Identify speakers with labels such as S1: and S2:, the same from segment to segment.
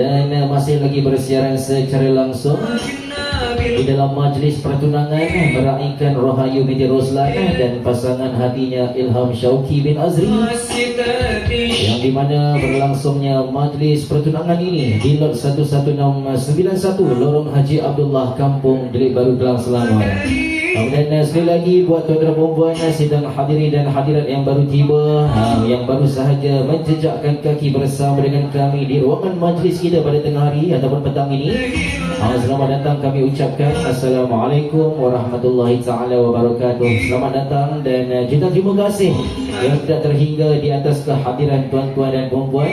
S1: dan masih lagi bersiaran secara langsung di dalam majlis pertunangan meraihkan Rohayu binti Roslan dan pasangan hatinya Ilham Syauki bin Azri yang di mana berlangsungnya majlis pertunangan ini di lot 11691 Lorong Haji Abdullah Kampung Delik Baru Kelang Selangor. Kemudian uh, sekali lagi buat tuan-tuan dan puan uh, sidang hadirin dan hadirat yang baru tiba uh, yang baru sahaja menjejakkan kaki bersama dengan kami di ruangan majlis kita pada tengah hari ataupun petang ini. Uh, selamat datang kami ucapkan Assalamualaikum warahmatullahi taala wabarakatuh. Selamat datang dan juta terima kasih yang tidak terhingga di atas kehadiran tuan-tuan dan puan-puan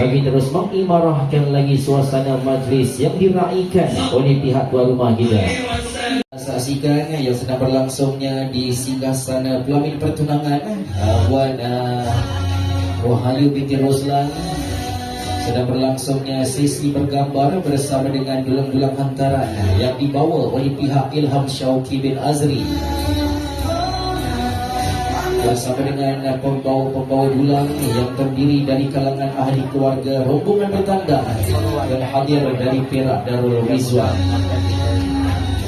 S1: bagi terus mengimarahkan lagi suasana majlis yang diraihkan oleh pihak tuan rumah kita. Saksikan yang sedang berlangsungnya di singgah sana pelamin pertunangan uh, Puan uh, Rohayu binti Roslan sedang berlangsungnya sesi bergambar bersama dengan gelang-gelang hantaran yang dibawa oleh pihak Ilham Syauki bin Azri. Bersama dengan pembawa-pembawa dulang yang terdiri dari kalangan ahli keluarga rombongan bertanda dan hadir dari Perak Darul Rizwan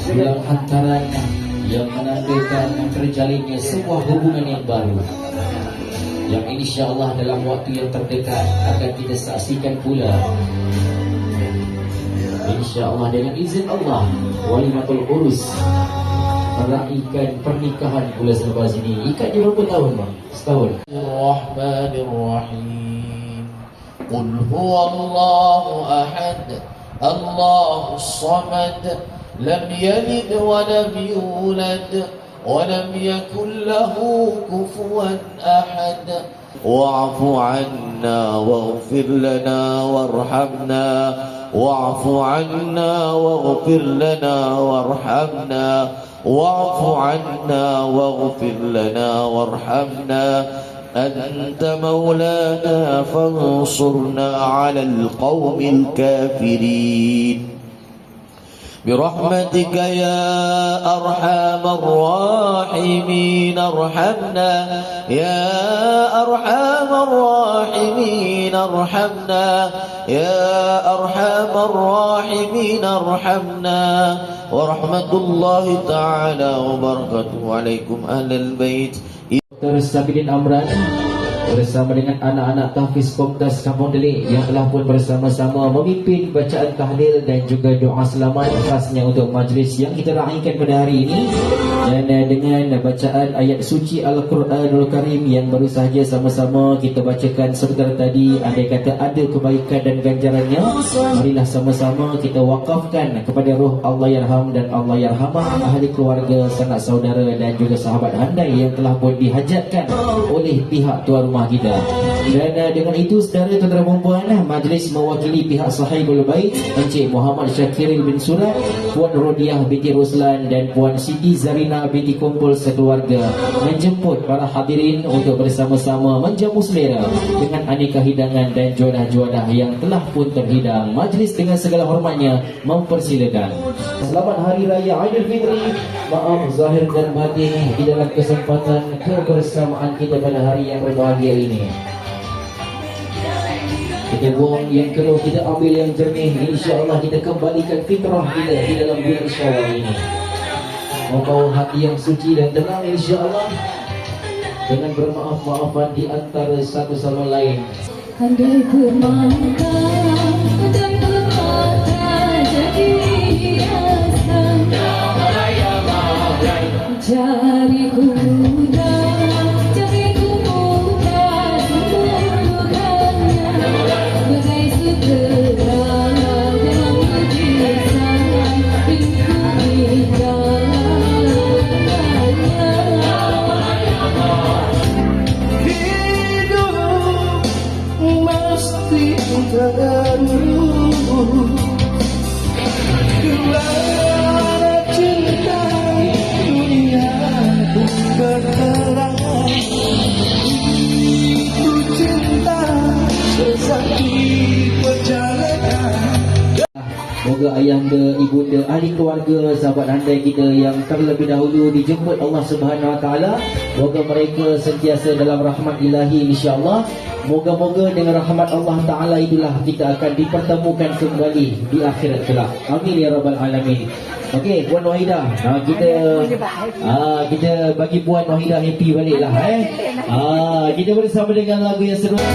S1: dalam antaranya yang menandakan terjalinnya sebuah hubungan yang baru. Yang insya Allah dalam waktu yang terdekat akan kita saksikan pula. Insya Allah dengan izin Allah wali matul urus meraihkan pernikahan pula selepas ini. Ikat je berapa tahun bang? setahun.
S2: Bismillahirrahmanirrahim. Qul huwa Allahu ahad Allahu samad. لم يلد ولم يولد ولم يكن له كفوا أحد. واعف عنا واغفر لنا وارحمنا. واعف عنا واغفر لنا وارحمنا. واعف عنا واغفر لنا وارحمنا. أنت مولانا فانصرنا على القوم الكافرين. برحمتك يا أرحم الراحمين ارحمنا. يا أرحم الراحمين ارحمنا. يا أرحم الراحمين ارحمنا. ورحمة الله تعالى وبركاته. عليكم أهل البيت.
S1: Amran bersama dengan anak-anak tahfiz Komdas Kampung Delik yang telah pun bersama-sama memimpin bacaan tahlil dan juga doa selamat khasnya untuk majlis yang kita raikan pada hari ini. Dan uh, dengan bacaan ayat suci Al-Quranul Karim yang baru sahaja sama-sama kita bacakan sebentar tadi andai kata ada kebaikan dan ganjarannya marilah sama-sama kita wakafkan kepada roh Allah Yarham dan Allah Yarhamah ahli keluarga, sanak saudara dan juga sahabat handai yang telah pun dihajatkan oleh pihak tuan rumah kita. Dan uh, dengan itu saudara tuan-tuan puan-puan, uh, majlis mewakili pihak sahibul bait Encik Muhammad Syakiril bin Surat, Puan Rodiah binti Ruslan dan Puan Siti Zarina binti Kumpul sekeluarga menjemput para hadirin untuk bersama-sama menjamu selera dengan aneka hidangan dan juadah-juadah yang telah pun terhidang. Majlis dengan segala hormatnya mempersilakan. Selamat Hari Raya Aidilfitri. Maaf zahir dan batin di dalam kesempatan kebersamaan kita pada hari yang berbahagia ini. Kita buang yang keruh, kita ambil yang jernih. InsyaAllah kita kembalikan fitrah kita di dalam bulan syawal ini. Membawa hati yang suci dan tenang insyaAllah. Dengan bermaaf-maafan di antara satu sama lain.
S3: Andai bermata dan
S2: sesaki perjalanan
S1: Semoga ayahanda, ibunda, ahli keluarga, sahabat handai kita yang terlebih dahulu dijemput Allah Subhanahu Wa Taala. Moga mereka sentiasa dalam rahmat ilahi insya-Allah. Moga-moga dengan rahmat Allah Taala itulah kita akan dipertemukan kembali di akhirat kelak. Amin ya rabbal alamin. Okey, Puan Wahidah. Ha, kita ah kita bagi Puan Wahidah happy baliklah eh. Ah kita bersama dengan lagu yang seru.
S2: Tak